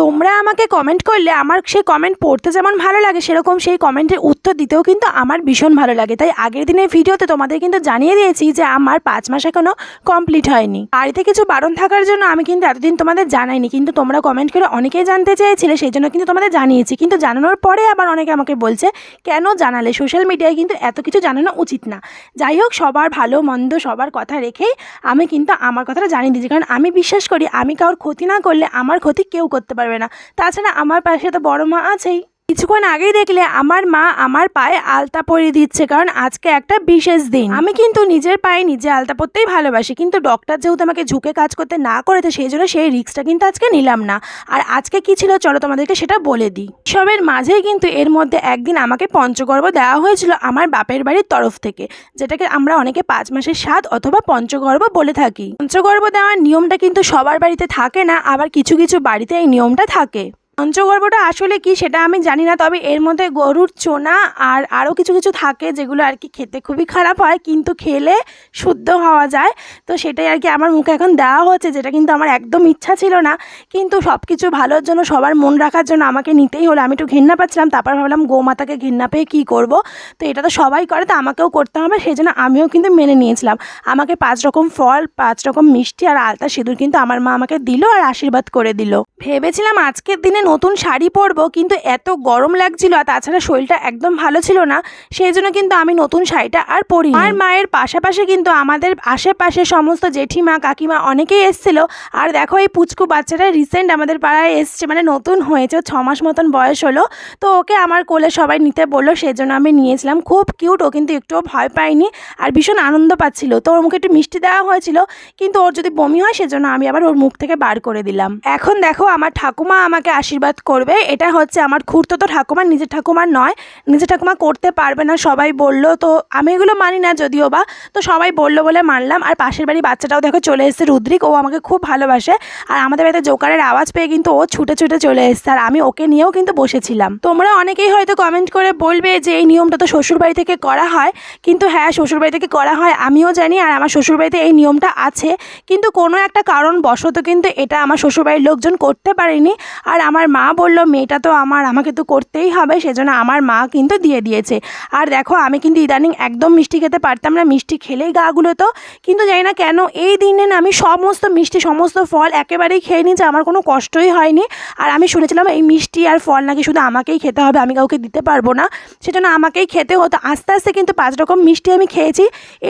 তোমরা আমাকে কমেন্ট করলে আমার সেই কমেন্ট পড়তে যেমন ভালো লাগে, সেরকম সেই কমেন্টের উত্তর দিতেও কিন্তু আমার ভীষণ ভালো লাগে। তাই আগের দিনের ভিডিওতে তোমাদের কিন্তু জানিয়ে দিয়েছি যে আমার পাঁচ মাস এখনও কমপ্লিট হয়নি। বাড়িতে কিছু বারণ থাকার জন্য আমি কিন্তু এতদিন তোমাদের জানাইনি, কিন্তু তোমরা কমেন্ট করে অনেকেই জানতে চেয়েছিলে, সেই জন্য কিন্তু তোমাদের জানিয়েছি। কিন্তু জানানোর পরে আবার অনেকে আমাকে বলছে, কেন জানালে? সোশ্যাল মিডিয়ায় কিন্তু এত কিছু জানানো উচিত না। যাই হোক, সবার ভালো মন্দ সবার কথা রেখেই আমি কিন্তু আমার কথাটা জানিয়ে দিয়েছি। কারণ আমি বিশ্বাস করি, আমি কারোর ক্ষতি না করলে আমার ক্ষতি কেউ করতে পারবে না। তাছাড়া আমার পাশে তো বড় মা আছেই। কিছুক্ষণ আগেই দেখলে আমার মা আমার পায়ে আলতা পরিয়ে দিচ্ছে, কারণ আজকে একটা বিশেষ দিন। আমি কিন্তু নিজের পায়ে নিজে আলতা পরতেই ভালোবাসি, কিন্তু ডক্টর যেহেতু আমাকে ঝুঁকে কাজ করতে না করেছে, সেই জন্য সেই রিস্কটা কিন্তু আজকে নিলাম না। আর আজকে কি ছিল চলো তোমাদেরকে সেটা বলে দিই। সবের মাঝেই কিন্তু এর মধ্যে একদিন আমাকে পঞ্চগর্ভ দেওয়া হয়েছিল আমার বাপের বাড়ির তরফ থেকে, যেটাকে আমরা অনেকে পাঁচ মাসের স্বাদ অথবা পঞ্চগর্ভ বলে থাকি। পঞ্চগর্ভ দেওয়ার নিয়মটা কিন্তু সবার বাড়িতে থাকে না, আবার কিছু কিছু বাড়িতে এই নিয়মটা থাকে। পঞ্চগর্ভটা আসলে কি সেটা আমি জানি না, তবে এর মধ্যে গরুর চোনা আর আরও কিছু কিছু থাকে যেগুলো আর কি খেতে খুবই খারাপ হয়, কিন্তু খেলে শুদ্ধ হওয়া যায়। তো সেটাই আর কি আমার মুখে এখন দেওয়া হচ্ছে, যেটা কিন্তু আমার একদম ইচ্ছা ছিল না। কিন্তু সব কিছু ভালোর জন্য, সবার মন রাখার জন্য আমাকে নিতেই হলো। আমি একটু ঘেন্না পাচ্ছিলাম, তারপর ভাবলাম গোমাতাকে ঘেন্না পেয়ে কী করব? তো এটা তো সবাই করে, তো আমাকেও করতে হবে সেই জন্য আমিও কিন্তু মেনে নিয়েছিলাম। আমাকে পাঁচ রকম ফল, পাঁচ রকম মিষ্টি আর আলতা সিঁদুর কিন্তু আমার মা আমাকে দিল আর আশীর্বাদ করে দিল। ভেবেছিলাম আজকের দিনে নতুন শাড়ি পরবো, কিন্তু এত গরম লাগছিল আর তাছাড়া শরীরটা একদম ভালো ছিল না, সেই জন্য কিন্তু আমি নতুন শাড়িটা আর পরি আর মায়ের পাশাপাশি কিন্তু আমাদের আশেপাশে সমস্ত জেঠিমা, কাকিমা অনেকেই এসেছিল। আর দেখো এই পুচকু বাচ্চাটা রিসেন্ট আমাদের পাড়ায় এসছে মানে নতুন হয়েছে ছ মাস মতন বয়স হলো। তো ওকে আমার কোলে সবাই নিতে বলল সেই জন্য আমি নিয়েছিলাম। খুব কিউট ও কিন্তু একটুও ভয় পায়নি আর ভীষণ আনন্দ পাচ্ছিল। তো ওর মুখে একটু মিষ্টি দেওয়া হয়েছিল, কিন্তু ওর যদি বমি হয়, সেজন্য আমি আবার ওর মুখ থেকে বার করে দিলাম। এখন দেখো আমার ঠাকুমা আমাকে আশীর্বাদ করবে। এটা হচ্ছে আমার খুঁড়তো। তো ঠাকুমা নিজের ঠাকুমার নয়, নিজের ঠাকুমা করতে পারবে না, সবাই বলল। তো আমি এগুলো মানি না যদিও বা, তো সবাই বলল বলে মানলাম। আর পাশের বাড়ি বাচ্চাটাও দেখো চলে এসেছে, রুদ্রিক। ও আমাকে খুব ভালোবাসে। আর আমাদের বাড়িতে জোকারের আওয়াজ পেয়ে কিন্তু ও ছুটে ছুটে চলে এসেছে। আর আমি ওকে নিয়েও কিন্তু বসেছিলাম। তোমরা অনেকেই হয়তো কমেন্ট করে বলবে যে এই নিয়মটা তো শ্বশুরবাড়ি থেকে করা হয়। কিন্তু হ্যাঁ শ্বশুরবাড়ি থেকে করা হয় আমিও জানি। আর আমার শ্বশুরবাড়িতে এই নিয়মটা আছে। কিন্তু কোনো একটা কারণ বশত কিন্তু এটা আমার শ্বশুরবাড়ির লোকজন করতে পারেনি। আর আমার মা বলল, মেয়েটা তো আমার, আমাকে তো করতেই হবে, সেজন্য আমার মা কিন্তু দিয়ে দিয়েছে। আর দেখো, আমি কিন্তু ইদানিং একদম মিষ্টি খেতে পারতাম না, মিষ্টি খেলেই গাগুলো তো। কিন্তু জানি না কেন, এই দিনে না আমি সমস্ত মিষ্টি, সমস্ত ফল একেবারেই খেয়ে নিয়েছি, আমার কোনো কষ্টই হয়নি। আর আমি শুনেছিলাম, এই মিষ্টি আর ফল নাকি শুধু আমাকেই খেতে হবে, আমি কাউকে দিতে পারব না। সেজন্য আমাকেই খেতে হতো। আস্তে আস্তে কিন্তু পাঁচ রকম মিষ্টি আমি খেয়েছি।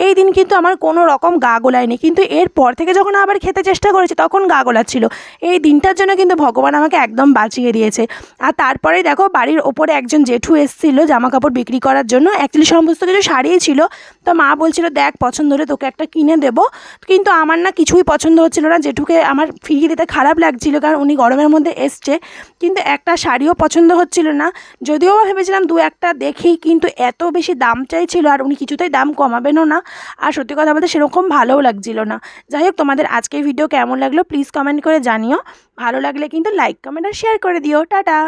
এই দিন কিন্তু আমার কোনো রকম গা গোলায়নি কিন্তু এরপর থেকে যখন আবার খেতে চেষ্টা করেছি, তখন গা গোলাচ্ছিল এই দিনটার জন্য কিন্তু ভগবান আমাকে একদম বাঁচিয়ে দিয়েছে। আর তারপরেই দেখো বাড়ির ওপরে একজন জেঠু এসেছিল জামা কাপড় বিক্রি করার জন্য। অ্যাকচুয়ালি সমস্ত কিছু শাড়িই ছিল। তো মা বলছিল, দেখ, পছন্দ হলে তোকে একটা কিনে দেবো। কিন্তু আমার না কিছুই পছন্দ হচ্ছিল না। জেঠুকে আমার ফিরিয়ে দিতে খারাপ লাগছিল কারণ উনি গরমের মধ্যে এসছে। কিন্তু একটা শাড়িও পছন্দ হচ্ছিল না। যদিও ভেবেছিলাম দু একটা দেখি, কিন্তু এত বেশি দাম চাইছিল আর উনি কিছুতেই দাম কমাবেনও না। আর সত্যি কথা বলতে সেরকম ভালোও লাগছিল না। যাই হোক, তোমাদের আজকের ভিডিও কেমন লাগল প্লিজ কমেন্ট করে জানিও। ভালো লাগলে কিন্তু লাইক কমেন্ট আর শেয়ার করে দিও। টাটা!